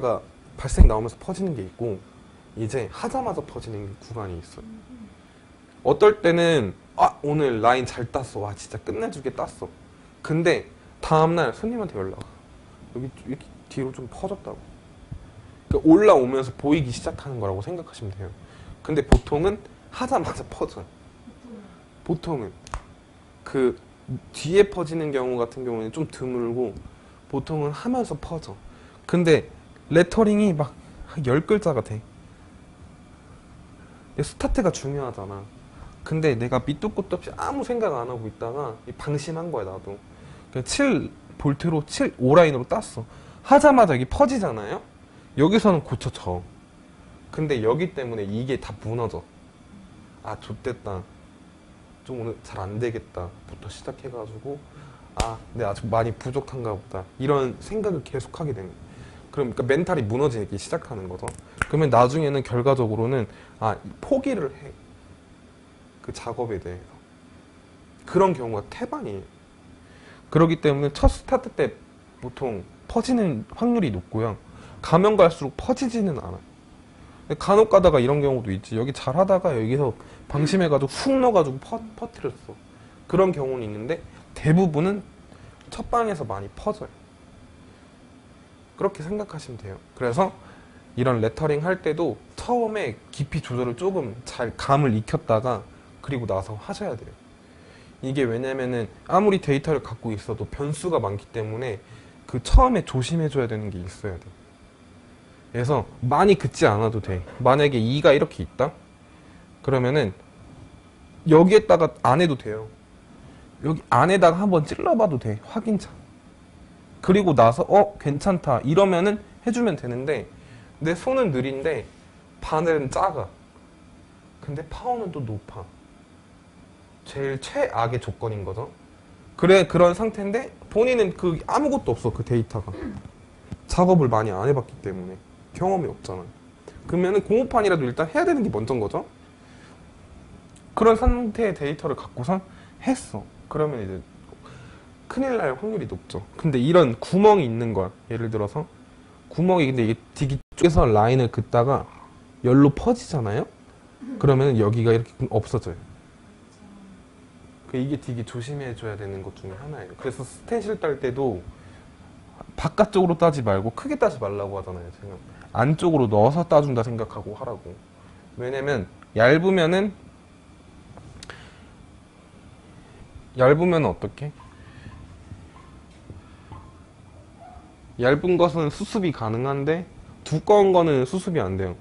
가 발생 나오면서 퍼지는 게 있고 이제 하자마자 퍼지는 구간이 있어요. 어떨 때는 아 오늘 라인 잘 땄어. 와 진짜 끝내주게 땄어. 근데 다음날 손님한테 연락. 와 여기 이렇게 뒤로 좀 퍼졌다고. 그러니까 올라오면서 보이기 시작하는 거라고 생각하시면 돼요. 근데 보통은 하자마자 퍼져요. 보통은. 그 뒤에 퍼지는 경우 같은 경우는 좀 드물고 보통은 하면서 퍼져. 근데 레터링이 막 열 글자가 돼. 근데 스타트가 중요하잖아. 근데 내가 밑도 끝도 없이 아무 생각 안 하고 있다가 이 방심한 거야 나도. 그냥 7 볼트로 7 5라인으로 땄어. 하자마자 여기 퍼지잖아요? 여기서는 고쳐져. 근데 여기 때문에 이게 다 무너져. 아 좋됐다. 좀 오늘 잘 안 되겠다. 부터 시작해가지고 아 내가 아직 많이 부족한가 보다. 이런 생각을 계속 하게 되는 거야 그러니까 멘탈이 무너지기 시작하는 거죠 그러면 나중에는 결과적으로는 아 포기를 해 그 작업에 대해서 그런 경우가 태반이에요. 그렇기 때문에 첫 스타트 때 보통 퍼지는 확률이 높고요. 가면 갈수록 퍼지지는 않아요. 간혹 가다가 이런 경우도 있지. 여기 잘 하다가 여기서 방심해가지고 훅 넣어가지고 퍼, 퍼뜨렸어. 그런 경우는 있는데 대부분은 첫 방에서 많이 퍼져요. 그렇게 생각하시면 돼요. 그래서 이런 레터링 할 때도 처음에 깊이 조절을 조금 잘 감을 익혔다가 그리고 나서 하셔야 돼요. 이게 왜냐면은 아무리 데이터를 갖고 있어도 변수가 많기 때문에 그 처음에 조심해줘야 되는 게 있어야 돼. 그래서 많이 긋지 않아도 돼. 만약에 2가 이렇게 있다? 그러면은 여기에다가 안 해도 돼요. 여기 안에다가 한번 찔러봐도 돼. 확인차. 그리고 나서 어 괜찮다 이러면은 해주면 되는데 내 손은 느린데 바늘은 작아. 근데 파워는 또 높아. 제일 최악의 조건인 거죠. 그래 그런 상태인데 본인은 그 아무것도 없어 그 데이터가 작업을 많이 안 해봤기 때문에 경험이 없잖아. 그러면은 공업판이라도 일단 해야 되는 게 먼저인 거죠. 그런 상태의 데이터를 갖고선 했어. 그러면 이제 큰일 날 확률이 높죠. 근데 이런 구멍이 있는 거야. 예를 들어서 구멍이 근데 이게 디기 쪽에서 라인을 긋다가 열로 퍼지잖아요. 그러면 여기가 이렇게 없어져요. 그 이게 되게 조심해줘야 되는 것 중에 하나예요. 그래서 스텐실 딸 때도 바깥쪽으로 따지 말고 크게 따지 말라고 하잖아요. 제가 안쪽으로 넣어서 따준다 생각하고 하라고. 왜냐면 얇으면은 얇으면 어떻게? 얇은 것은 수습이 가능한데 두꺼운 거는 수습이 안 돼요.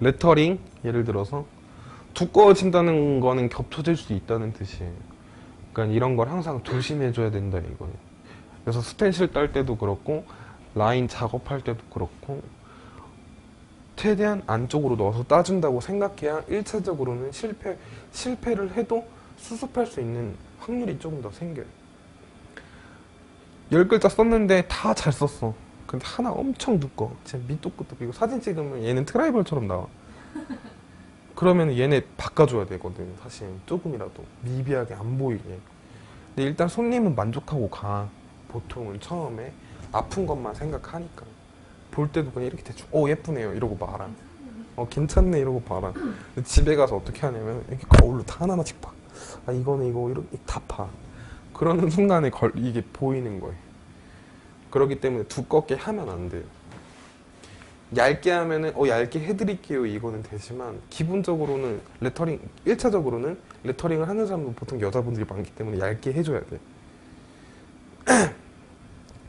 레터링 예를 들어서 두꺼워진다는 거는 겹쳐질 수 있다는 뜻이에요. 그러니까 이런 걸 항상 조심해 줘야 된다 이거예요. 그래서 스텐실 딸 때도 그렇고 라인 작업할 때도 그렇고 최대한 안쪽으로 넣어서 따준다고 생각해야 1차적으로는 실패, 실패를 해도 수습할 수 있는 확률이 조금 더 생겨요. 열 글자 썼는데 다 잘 썼어. 근데 하나 엄청 두꺼워. 진짜 밑도 끝도. 이거 사진 찍으면 얘는 트라이벌처럼 나와. 그러면 얘네 바꿔줘야 되거든 사실. 조금이라도. 미비하게 안 보이게. 근데 일단 손님은 만족하고 가. 보통은 처음에 아픈 것만 생각하니까. 볼 때도 그냥 이렇게 대충 어 예쁘네요. 이러고 말아 어 괜찮네. 이러고 봐라. 근데 집에 가서 어떻게 하냐면 이렇게 거울로 다 하나하나씩 봐 아 이거는 이거. 이렇게 다 봐 그러는 순간에 걸, 이게 보이는 거예요. 그렇기 때문에 두껍게 하면 안 돼요. 얇게 하면은 어 얇게 해드릴게요. 이거는 되지만 기본적으로는 레터링 1차적으로는 레터링을 하는 사람은 보통 여자분들이 많기 때문에 얇게 해줘야 돼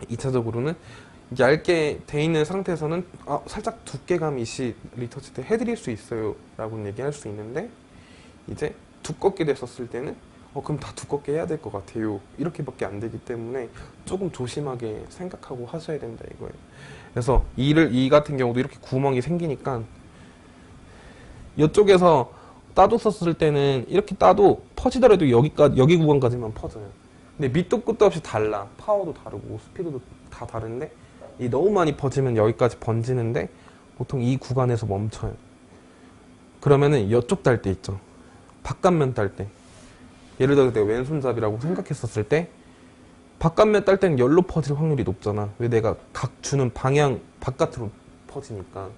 2차적으로는 얇게 돼 있는 상태에서는 아, 살짝 두께감 이 시 리터치 때 해드릴 수 있어요. 라고 얘기할 수 있는데 이제 두껍게 됐었을 때는 어 그럼 다 두껍게 해야 될 것 같아요 이렇게밖에 안 되기 때문에 조금 조심하게 생각하고 하셔야 된다 이거예요 그래서 이를 이 같은 경우도 이렇게 구멍이 생기니까 이쪽에서 따줬었을 때는 이렇게 따도 퍼지더라도 여기까지 여기 구간까지만 퍼져요. 근데 밑도 끝도 없이 달라. 파워도 다르고 스피드도 다 다른데 이 너무 많이 퍼지면 여기까지 번지는데 보통 이 구간에서 멈춰요. 그러면은 이쪽 딸 때 있죠. 바깥면 딸 때. 예를 들어 내가 왼손잡이라고 생각했었을 때 바깥면 딸 때는 열로 퍼질 확률이 높잖아. 왜 내가 각 주는 방향 바깥으로 퍼지니까.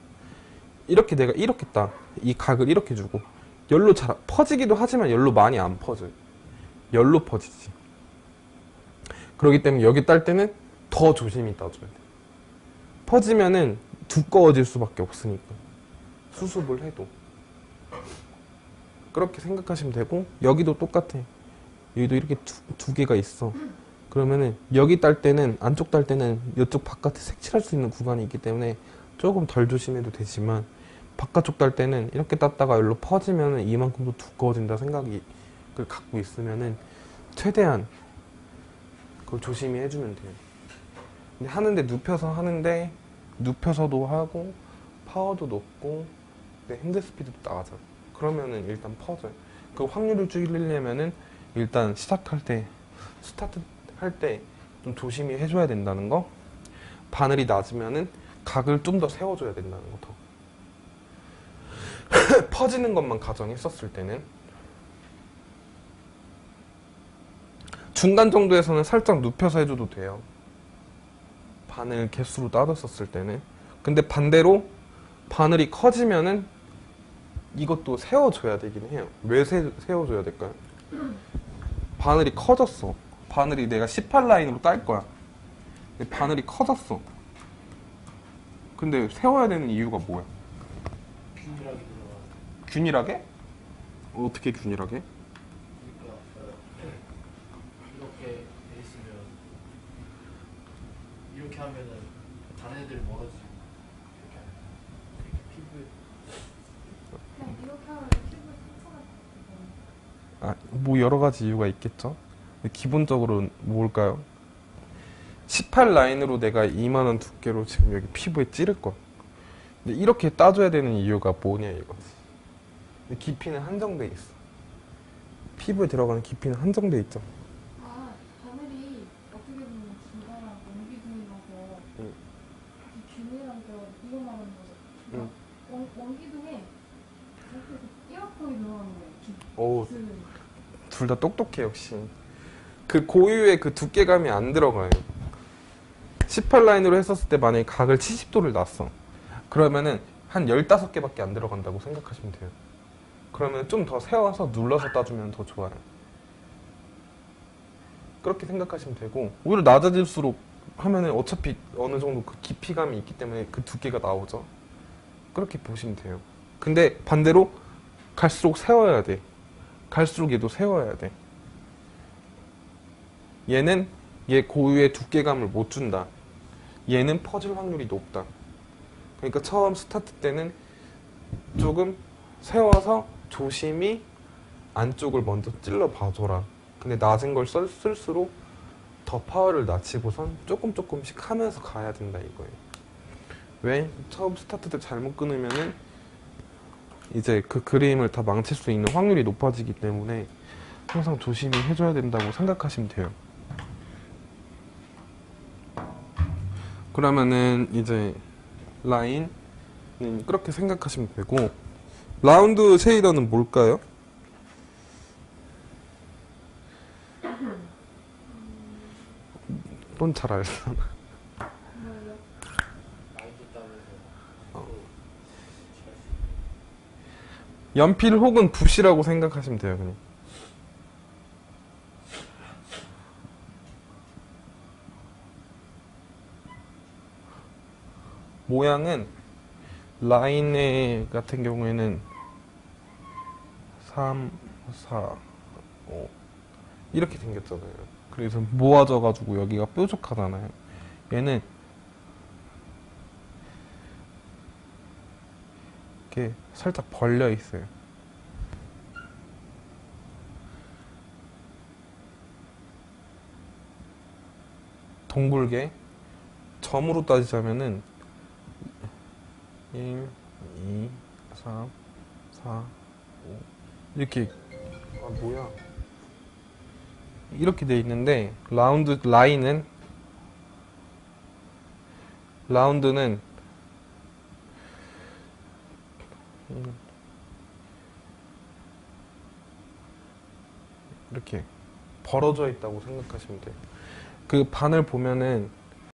이렇게 내가 이렇게 딱 이 각을 이렇게 주고 열로 잘 퍼지기도 하지만 열로 많이 안 퍼져. 열로 퍼지지. 그렇기 때문에 여기 딸 때는 더 조심히 따줘야 돼. 퍼지면은 두꺼워질 수밖에 없으니까. 수습을 해도. 그렇게 생각하시면 되고 여기도 똑같아. 여기도 이렇게 두, 두 개가 있어. 그러면은 여기 딸 때는 안쪽 딸 때는 이쪽 바깥에 색칠할 수 있는 구간이 있기 때문에 조금 덜 조심해도 되지만 바깥쪽 딸 때는 이렇게 땄다가 여기로 퍼지면은 이만큼 더 두꺼워진다 생각이 그 갖고 있으면은 최대한 그걸 조심히 해주면 돼요. 근데 하는데 눕혀서 하는데 눕혀서도 하고 파워도 높고 근데 스피드도 나가죠. 그러면은 일단 퍼져요. 그 확률을 줄이려면은 일단 시작할 때 스타트 할 때 좀 조심히 해줘야 된다는 거. 바늘이 낮으면은 각을 좀 더 세워줘야 된다는 거 더. 퍼지는 것만 가정했었을 때는 중간 정도에서는 살짝 눕혀서 해줘도 돼요. 바늘 개수로 따졌었을 때는. 근데 반대로 바늘이 커지면은 이것도 세워줘야 되긴 해요. 왜 세, 세워줘야 될까요? 바늘이 커졌어. 바늘이 내가 18라인으로 딸 거야. 바늘이 커졌어. 근데 세워야 되는 이유가 뭐야? 균일하게? 어떻게 균일하게? 그러니까 이렇게 돼 있으면 이렇게 하면은 다른 애들이 멀어지고 이렇게 하면 이렇게 피부에 그냥 이렇게 하면 피부에 상처가 아, 뭐 여러 가지 이유가 있겠죠. 근데 기본적으로 뭘까요? 18 라인으로 내가 2만원 두께로 지금 여기 피부에 찌를 거야. 근데 이렇게 따줘야 되는 이유가 뭐냐 이거지. 깊이는 한정돼 있어. 피부에 들어가는 깊이는 한정돼 있죠. 아 바늘이 어떻게 보면 중간랑 원기둥이라서 응. 이 균이랑 거 이거 말하는 거죠. 응. 그러니까 원, 원기 오, 깃을 둘다 똑똑해 역시. 그 고유의 그 두께감이 안 들어가요. 18라인으로 했었을 때 만약에 각을 70도를 놨어. 그러면은 한 15개밖에 안 들어간다고 생각하시면 돼요. 그러면 좀 더 세워서 눌러서 따주면 더 좋아요. 그렇게 생각하시면 되고 오히려 낮아질수록 하면은 어차피 어느 정도 그 깊이감이 있기 때문에 그 두께가 나오죠. 그렇게 보시면 돼요. 근데 반대로 갈수록 세워야 돼. 갈수록 얘도 세워야 돼. 얘는 얘 고유의 두께감을 못 준다. 얘는 퍼질 확률이 높다. 그러니까 처음 스타트 때는 조금 세워서 조심히 안쪽을 먼저 찔러 봐줘라. 근데 낮은 걸 쓸, 쓸수록 더 파워를 낮추고선 조금 조금씩 하면서 가야 된다 이거예요. 왜? 처음 스타트 때 잘못 끊으면은 이제 그 그림을 다 망칠 수 있는 확률이 높아지기 때문에 항상 조심히 해줘야 된다고 생각하시면 돼요. 그러면은 이제 라인은 그렇게 생각하시면 되고 라운드 쉐이더는 뭘까요? 넌잘 알잖아. 뭐예요? 라인도 따면서 어. 또 칠할 수 있는. 연필 혹은 붓이라고 생각하시면 돼요, 그냥. 모양은 라인의 같은 경우에는 3, 4, 5 이렇게 생겼잖아요. 그래서 모아져 가지고 여기가 뾰족하잖아요. 얘는 이렇게 살짝 벌려 있어요. 동글게 점으로 따지자면은 1, 2, 3, 4, 5 이렇게. 아 뭐야? 이렇게 돼 있는데 라운드 라인은 라운드는 음, 이렇게 벌어져 있다고 생각하시면 돼요. 그 반을 보면은